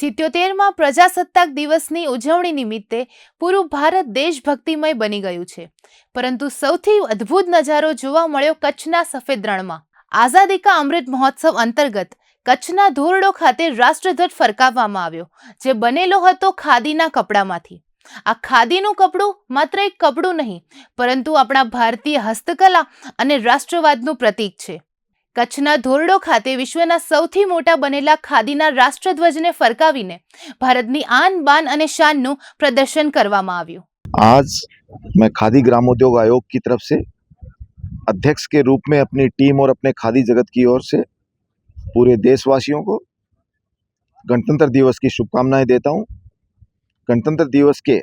સિત્યોતેરમાં પ્રજાસત્તાક દિવસની ઉજવણી નિમિત્તે પૂરું ભારત દેશભક્તિમય બની ગયું છે પરંતુ સૌથી અદ્ભુત નજારો જોવા મળ્યો કચ્છના સફેદ રણમાં આઝાદી કા અમૃત મહોત્સવ અંતર્ગત કચ્છના ધોરડો ખાતે રાષ્ટ્રધ્વજ ફરકાવવામાં આવ્યો જે બનેલો હતો ખાદીના કપડામાંથી આ ખાદીનું કપડું માત્ર એક કપડું નહીં પરંતુ આપણા ભારતીય હસ્તકલા અને રાષ્ટ્રવાદનું પ્રતીક છે कछना ढोरडो खाते विश्वना સૌથી મોટો બનેલા ખાદીના રાષ્ટ્રધ્વજે ફરકાવીને ભારતની આન બાન અને શાનનું પ્રદર્શન કરવામાં આવ્યું આજ મેં ખાદી ગ્રામ ઉદ્યોગ આયોગ કી તરફ સે અધ્યક્ષ કે રૂપ મેં અપની ટીમ ઓર અપને ખાદી જગત કી ઓર સે પૂરે દેશવાસીઓ કો गणतंत्र दिवस की शुभकामनाएं देता हूं गणतंत्र दिवस के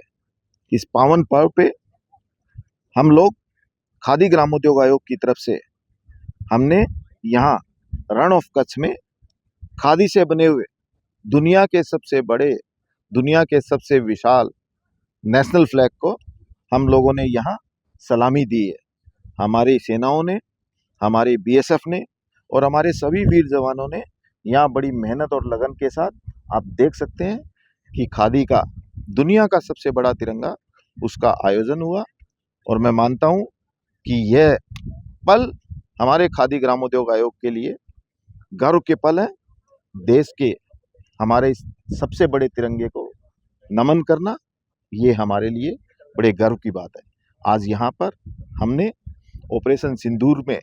इस पावन पर्व पे हम लोग खादी ग्रामोद्योग आयोग की तरफ से हमने यहाँ रण ऑफ कच्छ में खादी से बने हुए दुनिया के सबसे बड़े दुनिया के सबसे विशाल नेशनल फ्लैग को हम लोगों ने यहाँ सलामी दी है हमारी सेनाओं ने हमारे बीएसएफ ने और हमारे सभी वीर जवानों ने यहाँ बड़ी मेहनत और लगन के साथ आप देख सकते हैं कि खादी का दुनिया का सबसे बड़ा तिरंगा उसका आयोजन हुआ और मैं मानता हूँ कि यह पल हमारे खादी ग्रामोद्योग आयोग के लिए गर्व के पल है देश के हमारे सबसे बड़े तिरंगे को नमन करना ये हमारे लिए बड़े गर्व की बात है आज यहाँ पर हमने ऑपरेशन सिंदूर में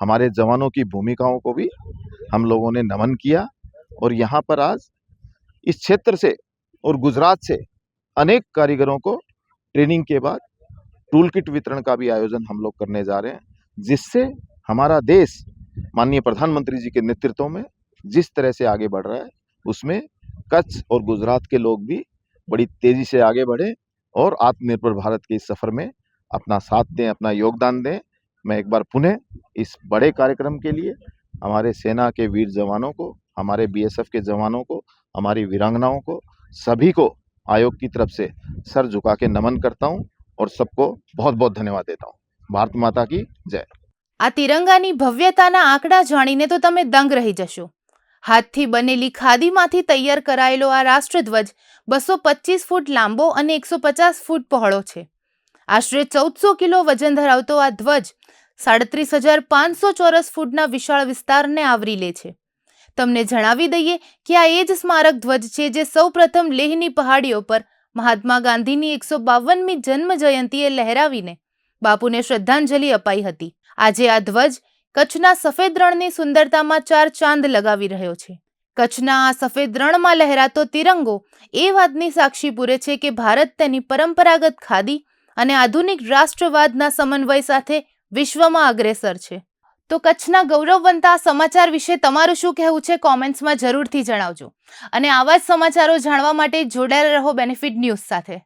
हमारे जवानों की भूमिकाओं को भी हम लोगों ने नमन किया और यहाँ पर आज इस क्षेत्र से और गुजरात से अनेक कारीगरों को ट्रेनिंग के बाद टूल किट वितरण का भी आयोजन हम लोग करने जा रहे हैं जिससे हमारा देश माननीय प्रधानमंत्री जी के नेतृत्व में जिस तरह से आगे बढ़ रहा है उसमें कच्छ और गुजरात के लोग भी बड़ी तेज़ी से आगे बढ़े और आत्मनिर्भर भारत के इस सफ़र में अपना साथ दें अपना योगदान दें मैं एक बार पुनः इस बड़े कार्यक्रम के लिए हमारे सेना के वीर जवानों को हमारे बीएसएफ के जवानों को हमारी वीरांगनाओं को सभी को आयोग की तरफ से सर झुका के नमन करता हूँ और सबको बहुत बहुत धन्यवाद देता हूँ भारत माता की जय આ તિરંગાની ભવ્યતાના આંકડા જાણીને તો તમે દંગ રહી જશો હાથથી બનેલી ખાદીમાંથી તૈયાર કરાયેલો આ રાષ્ટ્રધ્વજ બસો પચીસ ફૂટ લાંબો અને એકસો પચાસ ફૂટ પહોળો છે આશરે ચૌદસો કિલો વજન ધરાવતો આ ધ્વજ સાડત્રીસ હજાર પાંચસો ચોરસ ફૂટના વિશાળ વિસ્તારને આવરી લે છે તમને જણાવી દઈએ કે આ એ જ સ્મારક ધ્વજ છે જે સૌપ્રથમ લેહની પહાડીઓ પર મહાત્મા ગાંધીની એકસો બાવનમી જન્મ જયંતિએ લહેરાવીને બાપુને શ્રદ્ધાંજલિ અપાઈ હતી આજે આ ધ્વજ કચ્છના સફેદ રણની સુંદરતામાં ચાર ચાંદ લગાવી રહ્યો છે કચ્છના આ સફેદ રણમાં લહેરાતો તિરંગો એ વાતની સાક્ષી પૂરે છે કે ભારત તેની પરંપરાગત ખાદી અને આધુનિક રાષ્ટ્રવાદના સમન્વય સાથે વિશ્વમાં અગ્રેસર છે તો કચ્છના ગૌરવવંતા સમાચાર વિશે તમારું શું કહેવું છે કોમેન્ટ્સમાં જરૂરથી જણાવજો અને આવા જ સમાચારો જાણવા માટે જોડાયેલા રહો બેનિફિટ ન્યૂઝ સાથે